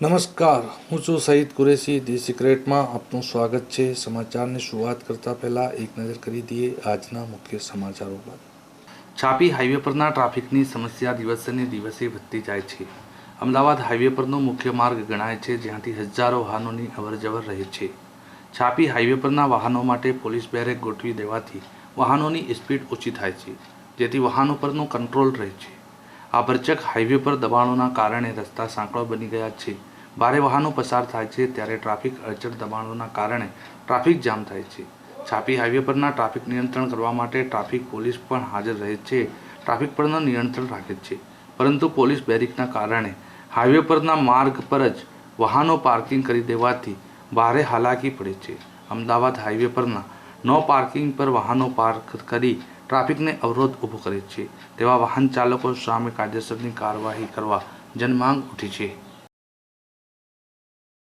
નમસ્કાર, હું છું સઈદ કુરેશી, ધી સિક્રેટમાં આપનું સ્વાગત છે. સમાચારની શરૂઆત કરતા પહેલા એક નજર કરી દઈએ આજના મુખ્ય સમાચારો પર. છાપી હાઈવે પરના ટ્રાફિકની સમસ્યા દિવસે ને દિવસે વધતી જાય છે. અમદાવાદ હાઈવે પરનો મુખ્ય માર્ગ ગણાય છે, જ્યાંથી હજારો વાહનોની અવરજવર રહે છે. છાપી હાઈવે પરના વાહનો માટે પોલીસ બેરેક ગોઠવી દેવાથી વાહનોની સ્પીડ ઓછી થાય છે, જેથી વાહનો પરનો કંટ્રોલ રહે છે. આ ભરચક હાઈવે પર દબાણોના કારણે રસ્તા સાંકળો બની ગયા છે. ભારે વાહનો પસાર થાય છે ત્યારે ટ્રાફિક અડચણ દબાણોના કારણે ટ્રાફિક જામ થાય છે. છાપી હાઈવે પરના ટ્રાફિક નિયંત્રણ કરવા માટે ટ્રાફિક પોલીસ પણ હાજર રહે છે. ટ્રાફિક પરનું નિયંત્રણ રાખે છે. પરંતુ પોલીસ બેરિકના કારણે હાઈવે પરના માર્ગ પર જ વાહનો પાર્કિંગ કરી દેવાથી ભારે હાલાકી પડે છે. અમદાવાદ હાઈવે પરના નો પાર્કિંગ પર વાહનો પાર્ક કરી ટ્રાફિકને અવરોધ ઊભો કરે છે. તેવા વાહન ચાલકો સામે કાયદેસરની કાર્યવાહી કરવા જનમાંગ ઉઠી છે.